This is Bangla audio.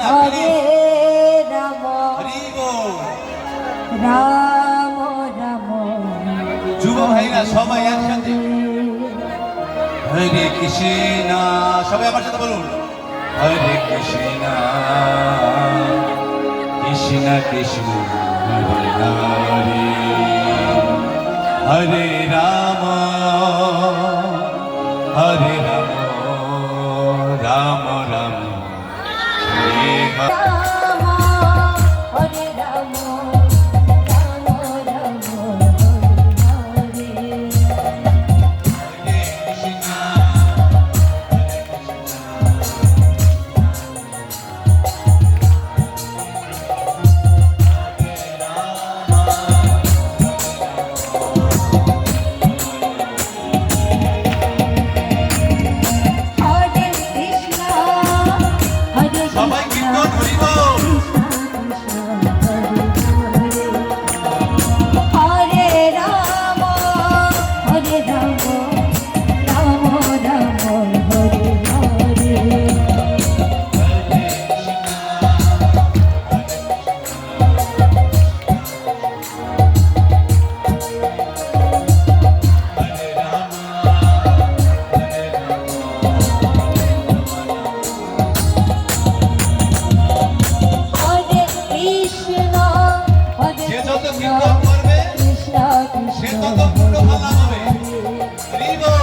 হরে রাম। রাম রাম। যুব ভাইরা সবাই একসাথে। হরে কৃষ্ণ। সবাই আমার সাথে বলুন। হরে কৃষ্ণ। কৃষ্ণ কৃষ্ণ হরে হরে। হরে রাম। হরে হবে।